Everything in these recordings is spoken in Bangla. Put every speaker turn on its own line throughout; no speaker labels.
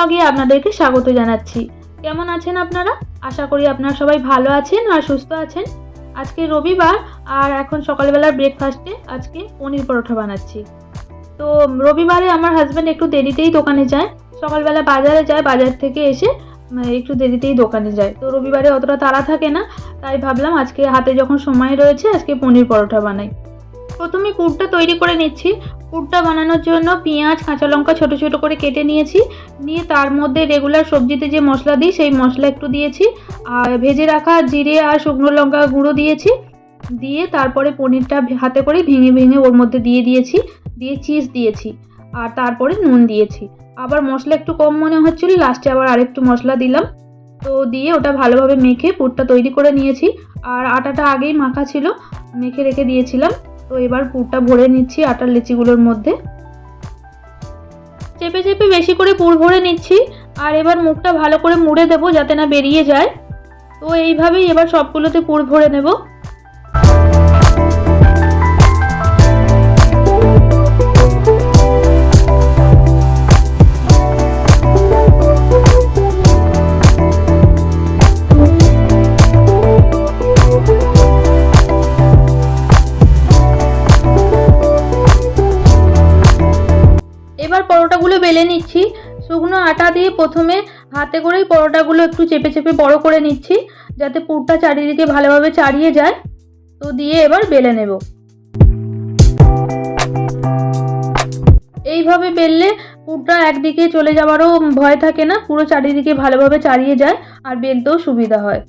ব্লগে আপনাদেরকে স্বাগত জানাচ্ছি। কেমন আছেন আপনারা? আশা করি আপনারা সবাই ভালো আছেন আর সুস্থ আছেন। আজকে রবিবার আর এখন সকালবেলার ব্রেকফাস্টে আজকে পনির পরোটা বানাচ্ছি। তো রবিবারে আমার হাজব্যান্ড একটু দেরিতেই দোকানে যায়। সকালবেলা বাজারে যায়, বাজার থেকে এসে একটু দেরিতেই দোকানে যায়। তো রবিবারে অতটা তাড়া থাকে না, তাই ভাবলাম আজকে হাতে যখন সময় রয়েছে, আজকে পনির পরোটা বানাই। প্রথমে পুরটা তৈরি করে নিচ্ছি। পুরটা বানানোর জন্য পেঁয়াজ, কাঁচা লঙ্কা ছোটো ছোটো করে কেটে নিয়েছি। নিয়ে তার মধ্যে রেগুলার সবজিতে যে মশলা দিই, সেই মশলা একটু দিয়েছি। আর ভেজে রাখা জিরে আর শুকনো লঙ্কা গুঁড়ো দিয়েছি। দিয়ে তারপরে পনিরটা হাতে করে ভেঙে ভেঙে ওর মধ্যে দিয়ে দিয়েছি। দিয়ে চিজ দিয়েছি। আর তারপরে নুন দিয়েছি। আবার মশলা একটু কম মনে হচ্ছিল লাস্টে আবার আরেকটু মশলা দিলাম। তো দিয়ে ওটা ভালোভাবে মেখে পুরটা তৈরি করে নিয়েছি। আর আটাটা আগেই মাখা ছিল, মেখে রেখে দিয়েছিলাম। তো এবার পুরটা ভরে নিচ্ছি আটার লিচিগুলোর মধ্যে। চেপে চেপে বেশি করে পুর ভরে নিচ্ছি, আর এবার মুখটা ভালো করে মুড়ে দেবো যাতে না বেরিয়ে যায়। তো এইভাবেই এবার সবগুলোতে পুর ভরে নেব। বেলে নিচ্ছি। শুকনো আটা দিয়ে প্রথমে হাতে করেই পরোটাগুলো একটু চেপে চেপে বড় করে নিচ্ছি, যাতে পুরটা চারিদিকে ভালোভাবে চাড়িয়ে যায়। তো দিয়ে এবার বেলে নেব। এইভাবে বেললে পুরটা একদিকে চলে যাওয়ারও ভয় থাকে না, পুরো চারিদিকে ভালোভাবে চাড়িয়ে যায় আর বেলতেও সুবিধা হয়।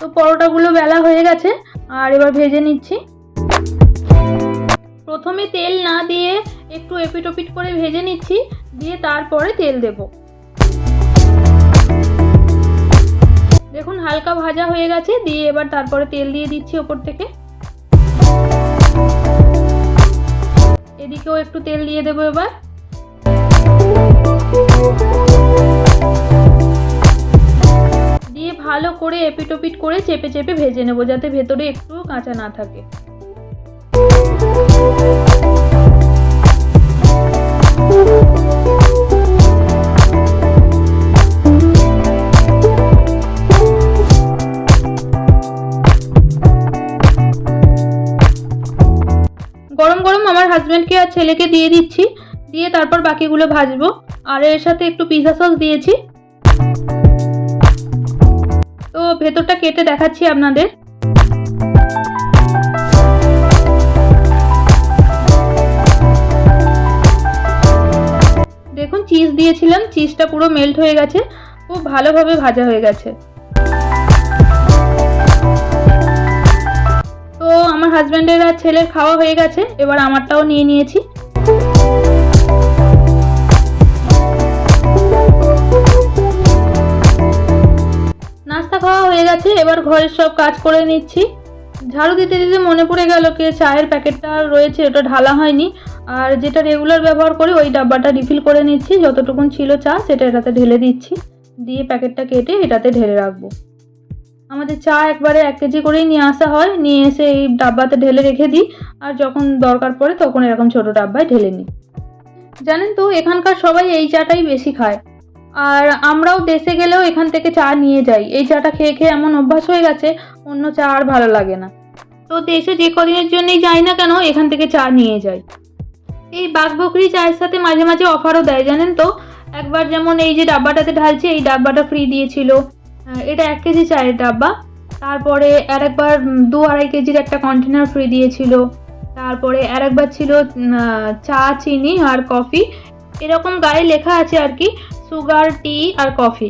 তো পরোটাগুলো বেলা হয়ে গেছে, আর এবার ভেজে নিচ্ছি। প্রথমে তেল না দিয়ে একটু এপিট ওপিট করে ভেজে নিচ্ছি, দিয়ে তারপরে তেল দেব। দেখুন, হালকা ভাজা হয়ে গেছে, দিয়ে এবার তারপরে তেল দিয়ে দিচ্ছি ওপর থেকে। এদিকেও একটু তেল দিয়ে দেবো এবার। দিয়ে ভালো করে এপিট ওপিট করে চেপে চেপে ভেজে নেব, যাতে ভেতরে একটু কাঁচা না থাকে। গরম গরম আমার হাজব্যান্ডকে আর ছেলেকে দিয়ে দিচ্ছি। দিয়ে তারপর বাকিগুলো ভাজবো। আর এর সাথে একটু পিৎজা সস দিয়েছি। তো ভেতরটা কেটে দেখাচ্ছি আপনাদের। দেখুন চিজ দিয়েছিলাম চিজটা পুরো মেল্ট হয়ে গেছে, খুব ভালোভাবে ভাজা হয়ে গেছে। তো আমার হাজব্যান্ডের আর ছেলের খাওয়া হয়ে গেছে, এবার আমারটাও নিয়ে নিয়েছি। নাস্তা খাওয়া হয়ে গেছে, এবার ঘরের সব কাজ করে নিচ্ছি। ঝাড়ু দিতে দিতে মনে পড়ে গেল কি, চায়ের প্যাকেটটা রয়েছে, ওটা ঢালা হয়নি। আর যেটা রেগুলার ব্যবহার করি, ওই ডাব্বাটা রিফিল করে নিচ্ছি, যতটুকুন ছিল চা, সেটা এটাতে ঢেলে দিচ্ছি। দিয়ে প্যাকেটটা কেটে এটাতে ঢেলে রাখব। আমাদের চা একবারে এক কেজি করেই নিয়ে আসা হয়, নিয়ে এসে এই ডাব্বাতে ঢেলে রেখে দিই, আর যখন দরকার পড়ে তখন এরকম ছোটো ডাব্বায় ঢেলে নিই। জানেন তো, এখানকার সবাই এই চাটাই বেশি খায়। আর আমরাও দেশে গেলেও এখান থেকে চা নিয়ে যাই। এই চাটা খেয়ে খেয়ে এমন অভ্যাস হয়ে গেছে, অন্য চা আর ভালো লাগে না। তো দেশে যে কদিনের জন্যই যাই না কেন, এখান থেকে চা নিয়ে যাই। এই বাঘবকরি চায়ের সাথে মাঝে মাঝে অফারও দেয়, জানেন তো? একবার যেমন এই যে ডাব্বাটাতে ঢালছে, এই ডাব্বাটা ফ্রি দিয়েছিল। এটা এক কেজি চায়ের ডাব্বা। তারপরে আর একবার দু আড়াই কেজির একটা কন্টেনার ফ্রি দিয়েছিল। তারপরে আর একবার ছিল চা, চিনি আর কফি এরকম গায়ে লেখা আছে আর কি সুগার টি আর কফি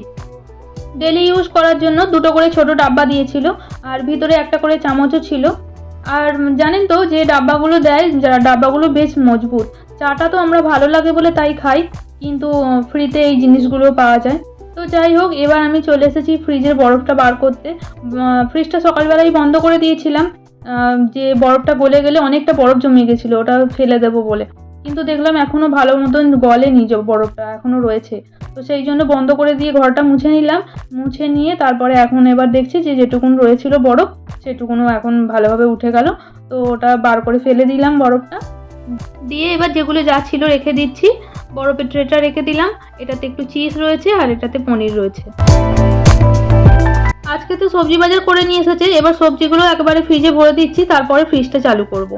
ডেলি ইউজ করার জন্য দুটো করে ছোট ডাব্বা দিয়েছিল, আর ভিতরে একটা করে চামচও ছিল। আর জানেন তো যে ডাব্বাগুলো দেয় ডাব্বাগুলো বেশ মজবুত। চাটা তো আমরা ভালো লাগে বলে তাই খাই, কিন্তু ফ্রিতে এই জিনিসগুলো পাওয়া যায়। তো যাই হোক, এবার আমি চলে এসেছি ফ্রিজের বরফটা বার করতে। ফ্রিজটা সকালবেলাই বন্ধ করে দিয়েছিলাম। যে বরফটা গলে গেলে অনেকটা বরফ জমে গেছিল, ওটা ফেলে দেবো বলে। কিন্তু দেখলাম এখনও ভালো মতন গলেনি বরফটা এখনও রয়েছে। তো সেই জন্য বন্ধ করে দিয়ে ঘরটা মুছে নিলাম। মুছে নিয়ে তারপরে এখন এবার দেখছি যে যেটুকুন রয়েছিল বরফ, সেটুকুনও এখন ভালোভাবে উঠে গেল। তো ওটা বার করে ফেলে দিলাম বরফটা। দিয়ে এবার যেগুলো যা ছিল রেখে দিচ্ছি। বরফের ট্রেটা রেখে দিলাম। এটাতে একটু চিজ রয়েছে আর এটাতে পনির রয়েছে। আজকে তো সবজি বাজার করে নিয়ে এসেছে। এবার সবজিগুলো একেবারে ফ্রিজে ভরে দিচ্ছি। তারপরে ফ্রিজটা চালু করব।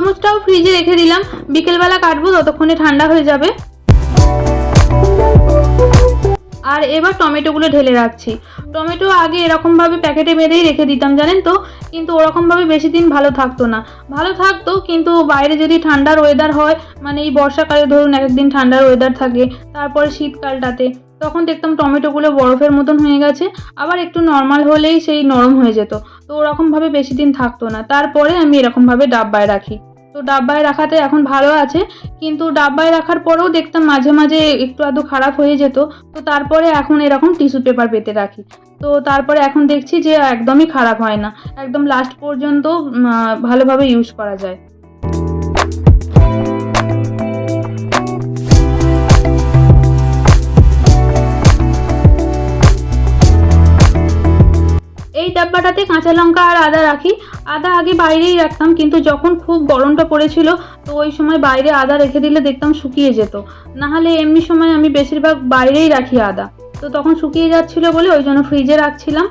তরমুজটাও ফ্রিজে রেখে দিলাম। বিকেলবেলা কাটবো, ততক্ষণে ঠান্ডা হয়ে যাবে। আর এবার টমেটোগুলো ঢেলে রাখছি। টমেটো আগে এরকমভাবে প্যাকেটে বেঁধেই রেখে দিতাম, জানেন তো? কিন্তু ওরকমভাবে বেশি দিন ভালো থাকতো না। ভালো থাকতো, কিন্তু বাইরে যদি ঠান্ডার ওয়েদার হয় মানে এই বর্ষাকালে ধরুন এক একদিন ঠান্ডার ওয়েদার থাকে, তারপরে শীতকালটাতে, তখন দেখতাম টমেটোগুলো বরফের মতন হয়ে গেছে। আবার একটু নর্মাল হলেই সেই নরম হয়ে যেত। তো ওরকমভাবে বেশি দিন থাকতো না। তারপরে আমি এরকমভাবে ডাব্বায় রাখি। তো ডাব্বায় রাখাতে এখন ভালো আছে, কিন্তু ডাব্বায় রাখার পরেও দেখতাম মাঝে মাঝে একটু আধটু খারাপ হয়ে যেত। তো তারপরে এখন এরকম টিস্যু পেপার পেতে রাখি। তো তারপরে এখন দেখছি যে একদমই খারাপ হয় না। একদম লাস্ট পর্যন্ত ভালোভাবে ইউজ করা যায়। ডাব্বাটাতে কাঁচা লঙ্কা আর আদা রাখি। আদা আগে বাইরেই রাখতাম, কিন্তু যখন খুব গরমটা পড়েছিল, তো ওই সময় বাইরে আদা রেখে দিলে দেখতাম শুকিয়ে যেত। নাহলে এমনি সময় আমি বেশিরভাগ বাইরেই রাখি আদা। তো তখন শুকিয়ে যাচ্ছিল বলে ওই জন্য ফ্রিজে রাখছিলাম।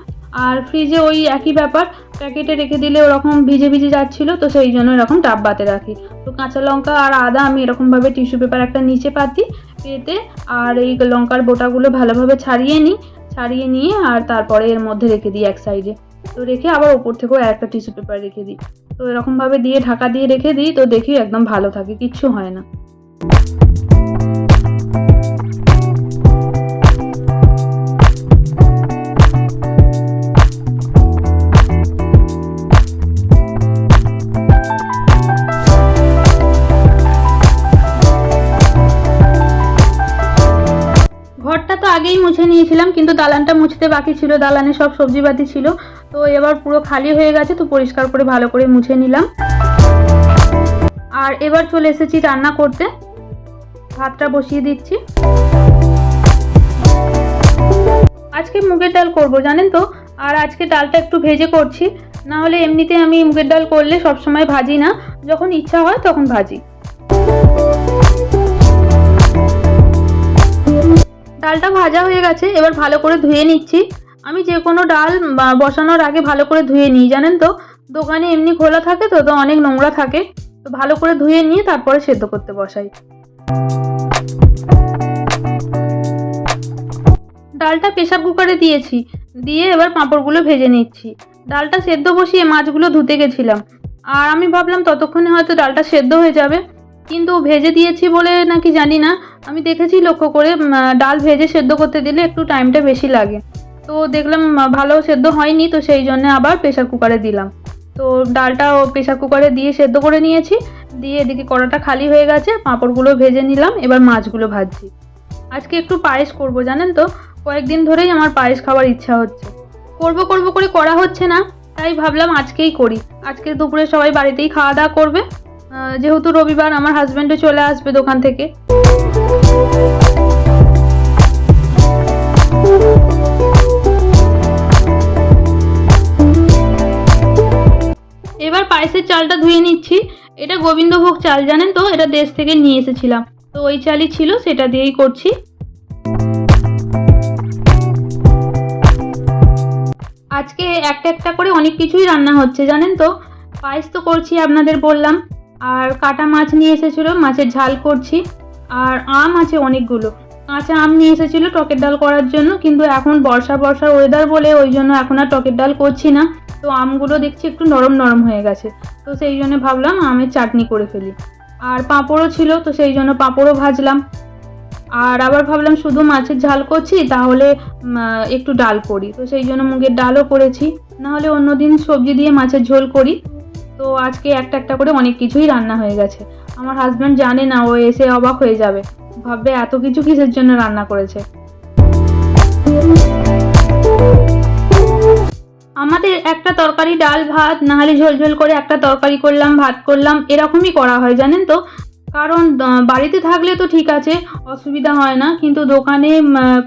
আর ফ্রিজে ওই একই ব্যাপার, প্যাকেটে রেখে দিলে ওরকম ভিজে ভিজে যাচ্ছিল, তো সেই জন্য এরকম টাপ ডাব্বাতে রাখি। তো কাঁচা লঙ্কা আর আদা আমি এরকমভাবে টিস্যু পেপার একটা নিচে পাতি পেতে, আর এই লঙ্কার বোটাগুলো ভালোভাবে ছাড়িয়ে নিই। ছাড়িয়ে নিয়ে আর তারপরে এর মধ্যে রেখে দিই এক সাইডে তো রেখে আবার ওপর থেকেও একটা টিস্যু পেপার রেখে দিই। তো এরকমভাবে দিয়ে ঢাকা দিয়ে রেখে দিই, তো দেখি একদম ভালো থাকে, কিচ্ছু হয় না। আগেই মুছে নিয়েছিলাম, কিন্তু দালানটা মুছতে বাকি ছিল, দালানে সব সবজিপাতি ছিল। তো এবার পুরো খালি হয়ে গেছে, তো পরিষ্কার করে ভালো করে মুছে নিলাম। আর এবার চলে এসেছি রান্না করতে। ভাতটা বসিয়ে দিচ্ছি। আজকে মুগের ডাল করব, জানেন তো? আর আজকে ডালটা একটু ভেজে করছি। না হলে এমনিতে আমি মুগের ডাল করলে সবসময় ভাজি না। যখন ইচ্ছা হয় তখন ভাজি। ডালটা ভাজা হয়ে গেছে, এবার ভালো করে ধুয়ে নিচ্ছি। আমি যে কোনো ডাল বসানোর আগে ভালো করে ধুয়ে নিই, জানেন তো? দোকানে এমনি খোলা থাকে তো তো অনেক নোংরা থাকে। তো ভালো করে ধুয়ে নিয়ে তারপরে সেদ্ধ করতে বসাই। ডালটা প্রেসার কুকারে দিয়েছি, দিয়ে এবার পাঁপড়গুলো ভেজে নিচ্ছি। ডালটা সেদ্ধ বসিয়ে মাছগুলো ধুতে গেছিলাম। আর আমি ভাবলাম ততক্ষণে হয়তো ডালটা সেদ্ধ হয়ে যাবে। কিন্তু ভেজে দিয়েছি বলে নাকি জানি না। আমি দেখেছি লক্ষ্য করে ডাল ভেজে সেদ্ধ করতে দিলে একটু টাইমটা বেশি লাগে। তো দেখলাম ভালো সেদ্ধ হয়নি, তো সেই জন্য আবার প্রেসার কুকারে দিলাম। তো ডালটাও প্রেসার কুকারে দিয়ে সেদ্ধ করে নিয়েছি। দিয়ে এদিকে কড়াটা খালি হয়ে গেছে, পাঁপড়গুলো ভেজে নিলাম, এবার মাছগুলো ভাজছি। আজকে একটু পায়েস করব, জানেন তো? কয়েকদিন ধরেই আমার পায়েস খাওয়ার ইচ্ছা হচ্ছে। করব করব করে করা হচ্ছে না, তাই ভাবলাম আজকেই করি। আজকে দুপুরে সবাই বাড়িতেই খাওয়া দাওয়া করবে। যেহেতু রবিবার আমার হাজব্যান্ডও চলে আসবে দোকান থেকে। এবার পায়েসের চালটা ধুয়ে নিচ্ছি। এটা গোবিন্দভোগ চাল, জানেন তো? এটা দেশ থেকে নিয়ে এসেছিলাম। তো ওই চালই ছিল, সেটা দিয়েই করছি। আজকে একটা একটা করে অনেক কিছুই রান্না হচ্ছে, জানেন তো? পায়েস তো করছি আপনাদের বললাম। আর কাটা মাছ নিয়ে এসেছিল, মাছের ঝাল করছি। আর আম আছে অনেকগুলো। কাঁচা আম নিয়ে এসেছিল টকের ডাল করার জন্য, কিন্তু এখন বর্ষা বর্ষার ওয়েদার বলে ওই জন্য এখন আর টকের ডাল করছি না। তো আমগুলো দেখছি একটু নরম নরম হয়ে গেছে। তো সেই জন্য ভাবলাম আমের চাটনি করে ফেলি। আর পাঁপড়ও ছিল, তো সেই জন্য পাঁপড়ও ভাজলাম। আর আবার ভাবলাম শুধু মাছের ঝাল করছি, তাহলে একটু ডাল করি। তো সেই জন্য মুগের ডালও করেছি। নাহলে অন্যদিন সবজি দিয়ে মাছের ঝোল করি। তো আজকে একটা একটা করে অনেক কিছুই রান্না হয়ে গেছে। আমার হাজব্যান্ড জানে না, ও এসে অবাক হয়ে যাবে। ভাববে এত কিছু কিসের জন্য রান্না করেছে? আমাদের একটা তরকারি ডাল, ভাত, নাহলে ঝোল ঝোল করে একটা তরকারি করলাম, ভাত করলাম, এরকমই করা হয়, জানেন তো? কারণ বাড়িতে থাকলে তো ঠিক আছে, অসুবিধা হয় না, কিন্তু দোকানে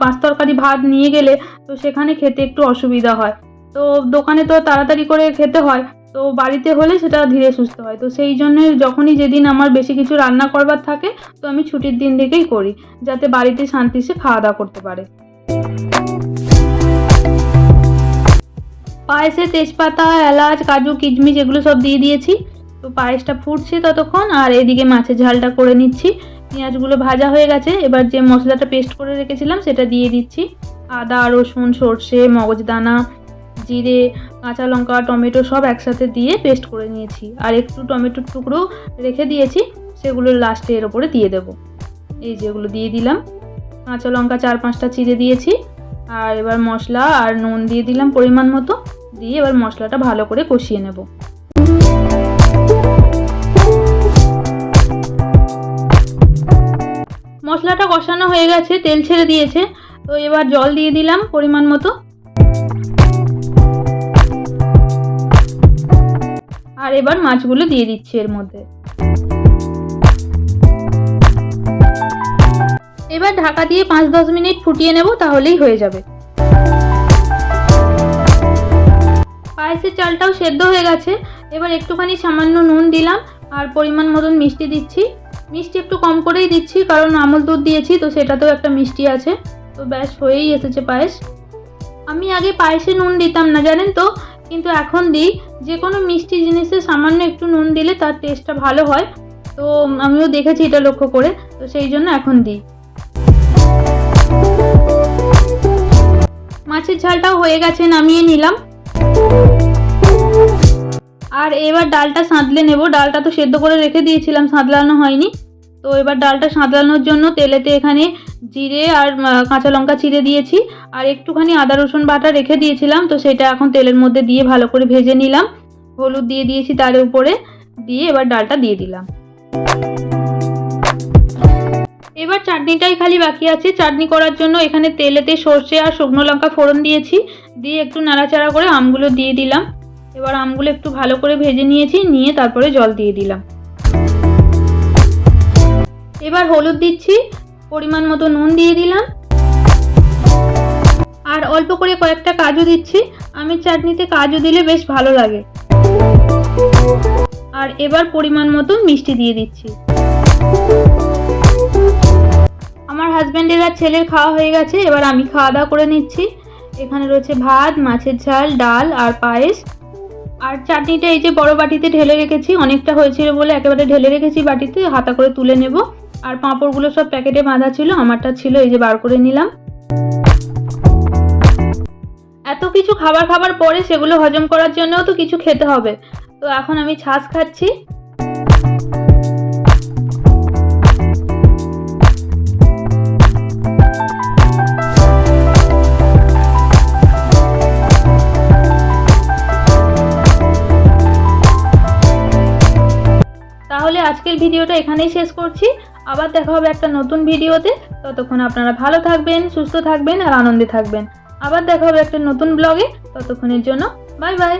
পাঁচ তরকারি, ভাত নিয়ে গেলে তো সেখানে খেতে একটু অসুবিধা হয়। তো দোকানে তো তাড়াতাড়ি করে খেতে হয়। তো বাড়িতে হলে সেটা ধীরে সুস্থ হয়। তো সেই জন্য যখনই যেদিন আমার বেশি কিছু রান্না করবার থাকে, তো আমি ছুটির দিন থেকেই করি, যাতে বাড়িতে শান্তি সে খাওয়া দাওয়া করতে পারে। পায়েসে তেজপাতা, এলাচ, কাজু, কিশমিশ এগুলো সব দিয়ে দিয়েছি। তো পায়েসটা ফুটছে ততক্ষণ, আর এদিকে মাছের ঝালটা করে নিচ্ছি। পেঁয়াজগুলো ভাজা হয়ে গেছে, এবার যে মশলাটা পেস্ট করে রেখেছিলাম সেটা দিয়ে দিচ্ছি। আদা, রসুন, সর্ষে, মগজদানা জিরে, কাঁচা লঙ্কা, টমেটো সব একসাথে দিয়ে পেস্ট করে নিয়েছি। আর একটু টমেটোর টুকরো রেখে দিয়েছি, সেগুলো লাস্টে এর ওপরে দিয়ে দেবো। এই যেগুলো দিয়ে দিলাম। কাঁচা লঙ্কা চার পাঁচটা চিড়ে দিয়েছি। আর এবার মশলা আর নুন দিয়ে দিলাম পরিমাণ মতো। দিয়ে এবার মশলাটা ভালো করে কষিয়ে নেব। মশলাটা কষানো হয়ে গেছে, তেল ছেড়ে দিয়েছে। তো এবার জল দিয়ে দিলাম পরিমাণ মতো। আর এবার মাছগুলো দিয়ে দিচ্ছি এর মধ্যে। এবার ঢাকা দিয়ে পাঁচ দশ মিনিট ফুটিয়ে নেব, তাহলেই হয়ে যাবে। পায়েসের চালটাও সেদ্ধ হয়ে গেছে। এবার একটুখানি সামান্য নুন দিলাম, আর পরিমাণ মতন মিষ্টি দিচ্ছি। মিষ্টি একটু কম করেই দিচ্ছি, কারণ আমল দুধ দিয়েছি, তো সেটাতেও একটা মিষ্টি আছে। তো ব্যাস, হয়েই এসেছে পায়েস। আমি আগে পায়েসে নুন দিতাম না, জানেন তো? কিন্তু এখন দিই যে কোনো মিষ্টি জিনিসে সামান্য একটু নুন দিলে তার টেস্টটা ভালো হয়। তো আমিও দেখেছি এটা লক্ষ্য করে। তো সেই জন্য এখন দিই। মাছের ঝালটাও হয়ে গেছে, নামিয়ে নিলাম। আর এবার ডালটা সাঁতলে নেব। ডালটা তো সেদ্ধ করে রেখে দিয়েছিলাম, সাঁতলানো হয়নি। তো এবার ডালটা সাঁতলানোর জন্য তেলেতে এখানে জিরে আর কাঁচা লঙ্কা চিড়ে দিয়েছি। আর একটুখানি আদা, রসুন বাটা রেখে দিয়েছিলাম, তো সেটা এখন তেলের মধ্যে দিয়ে ভালো করে ভেজে নিলাম। হলুদ দিয়ে দিয়েছি তার উপরে, দিয়ে এবার ডালটা দিয়ে দিলাম। এবার চাটনিটাই খালি বাকি আছে। চাটনি করার জন্য এখানে তেলেতে সর্ষে আর শুকনো লঙ্কা ফোড়ন দিয়েছি। দিয়ে একটু নাড়াচাড়া করে আমগুলো দিয়ে দিলাম। এবার আমগুলো একটু ভালো করে ভেজে নিয়েছি, নিয়ে তারপরে জল দিয়ে দিলাম। এবার হলুদ দিচ্ছি। পরিমাণ মতো নুন দিয়ে দিলাম। আর অল্প করে কয়েকটা কাজু দিচ্ছি। আমি চাটনিতে কাজু দিলে বেশ ভালো লাগে। আর এবার পরিমাণ মতো মিষ্টি দিয়ে দিচ্ছি। আমার হাজব্যান্ডের আর ছেলের খাওয়া হয়ে গেছে, এবার আমি খাওয়া দাওয়া করে নিচ্ছি। এখানে রয়েছে ভাত, মাছের ঝাল, ডাল আর পায়েস। আর চাটনিটা এই যে বড় বাটিতে ঢেলে রেখেছি, অনেকটা হয়েছিল বলে একেবারে ঢেলে রেখেছি বাটিতে, হাতা করে তুলে নেব। আর পাঁপড়গুলো সব প্যাকেটে বাঁধা ছিল, আমারটা ছিল, এই যে বার করে নিলাম। এত কিছু খাবার খাবার পরে সেগুলো হজম করার জন্যও তো কিছু খেতে হবে। তো এখন আমি ছাঁচ খাচ্ছি। তাহলে আজকের ভিডিওটা এখানেই শেষ করছি। আবার দেখা হবে একটা নতুন ভিডিওতে। ততক্ষণ আপনারা ভালো থাকবেন, সুস্থ থাকবেন আর আনন্দে থাকবেন। আবার দেখা হবে একটা নতুন ব্লগে ততক্ষণের জন্য বাই বাই